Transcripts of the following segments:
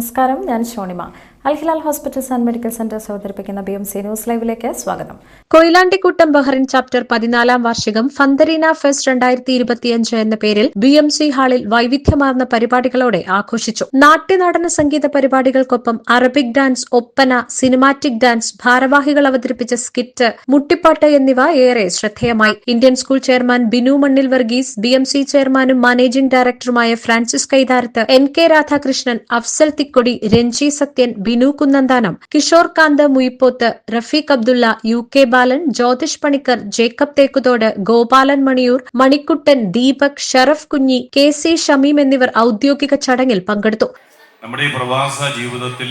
നമസ്കാരം ഞാൻ Shonima Alhilal hospitals and medical centres അവതരിപ്പിക്കുന്ന ബി എം സി ന്യൂസ് ലൈവിലേക്ക് സ്വാഗതം. കൊയിലാണ്ടിക്കുട്ടം ബഹ്റിൻ ചാപ്റ്റർ പതിനാലാം വാർഷികം ഫന്തരീന ഫെസ്റ്റ് രണ്ടായിരത്തി ഇരുപത്തിയഞ്ച് എന്ന പേരിൽ ബി എം സി ഹാളിൽ വൈവിധ്യമാർന്ന പരിപാടികളോടെ ആഘോഷിച്ചു. നാട്യനടന സംഗീത പരിപാടികൾക്കൊപ്പം Arabic dance Oppana cinematic dance ഭാരവാഹികൾ അവതരിപ്പിച്ച സ്കിറ്റ് മുട്ടിപ്പാട്ട് എന്നിവ ഏറെ ശ്രദ്ധേയമായി. Indian school chairman Binu Mannil Varghese B M C ചെയർമാനും മാനേജിംഗ് ഡയറക്ടറുമായ Francis Kaitharath N K Radhakrishnan Afsal Thikkodi Ranji Sathyan Binu Kunnanthanam Kishore Kanth Muyippoth Rafeeq Abdulla U K Balan Jyothish Panicker Jacob Thekkuthodu Gopalan Maniyoor Manikkuttan Deepak Sharaf Kunhi K C Shameem എന്നിവർ ഔദ്യോഗിക ചടങ്ങിൽ പങ്കെടുത്തു. നമ്മുടെ ഈ പ്രവാസ ജീവിതത്തിൽ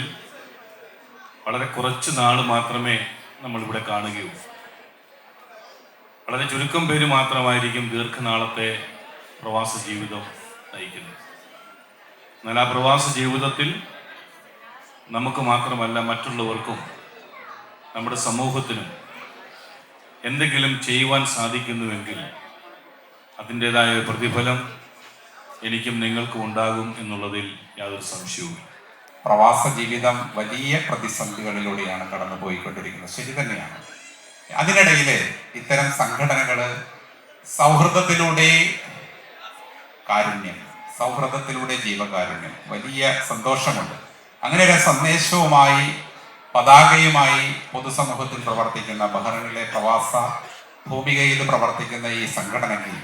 വളരെ കുറച്ച് നാൾ മാത്രമേ നമ്മൾ ഇവിടെ കാണുകയുള്ളൂ. വളരെ ചുരുക്കം പേര് മാത്രമായിരിക്കും ദീർഘനാളത്തെ പ്രവാസ ജീവിതം നയിക്കുന്നത്. എന്നാൽ ആ പ്രവാസ ജീവിതത്തിൽ നമുക്ക് മാത്രമല്ല മറ്റുള്ളവർക്കും നമ്മുടെ സമൂഹത്തിനും എന്തെങ്കിലും ചെയ്യുവാൻ സാധിക്കുന്നുവെങ്കിൽ അതിന്റെതായ പ്രതിഫലം എനിക്കും നിങ്ങൾക്കും ഉണ്ടാകും എന്നുള്ളതിൽ യാതൊരു സംശയവുമില്ല. പ്രവാസ ജീവിതം വലിയ പ്രതിസന്ധികളിലൂടെയാണ് കടന്നു പോയിക്കൊണ്ടിരിക്കുന്നത് ശരി തന്നെയാണ്. അതിനിടയിൽ ഇത്തരം സംഘടനകൾ സൗഹൃദത്തിലൂടെ കാരുണ്യം സൗഹൃദത്തിലൂടെ ജീവകാരുണ്യം വലിയ സന്തോഷമുണ്ട്. അങ്ങനെ ഒരു സന്ദേശവുമായി പതാകയുമായി പൊതുസമൂഹത്തിൽ പ്രവർത്തിക്കുന്ന ബഹ്റിനിലെ പ്രവാസ ഭൂമികയിൽ പ്രവർത്തിക്കുന്ന ഈ സംഘടനയ്ക്ക്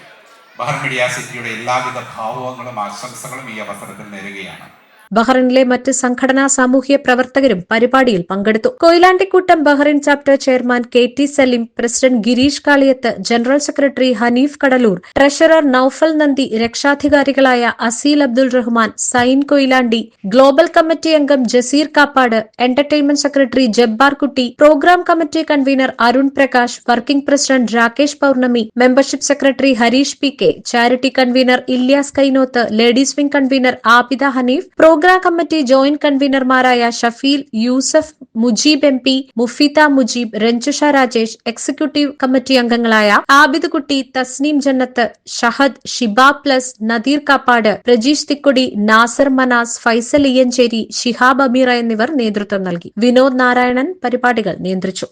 ബഹ്റിൻ മീഡിയ സിറ്റിയുടെ എല്ലാവിധ ഭാവുകങ്ങളും ആശംസകളും ഈ അവസരത്തിൽ നേരുകയാണ്. ബഹ്റിനിലെ മറ്റ് സംഘടനാ സാമൂഹ്യ പ്രവർത്തകരും പരിപാടിയിൽ പങ്കെടുത്തു. Koyilandikoottam Bahrain chapter chairman K T Saleem president Girish Kaliyath general secretary Hanif Kadaloor treasurer Noufal നന്ദി രക്ഷാധികാരികളായ അസീൽ അബ്ദുൾ റഹ്മാൻ സൈൻ കൊയിലാണ്ടി ഗ്ലോബൽ കമ്മിറ്റി അംഗം Jaseer Kappad entertainment secretary Jabbar Kutty program committee convener Arun Prakash working president Rakesh Pournami membership secretary Harish P K charity convener Ilyas Kainoth ladies wing convener Abida Hanif program committee joint കൺവീനർമാരായ Shafeel Yusuf Mujeeb M P Mufeetha Mujeeb Ranjusha Rajesh executive committee അംഗങ്ങളായ Abid Kutty Tasneem Jannath Shahad Shiba plus Nadeer Kappad Prajeesh തിക്കുടി Nasar Manas Faisal Iyancheri Shihab Ameera എന്നിവർ നേതൃത്വം നൽകി. വിനോദ് നാരായണൻ പരിപാടികൾ നിയന്ത്രിച്ചു.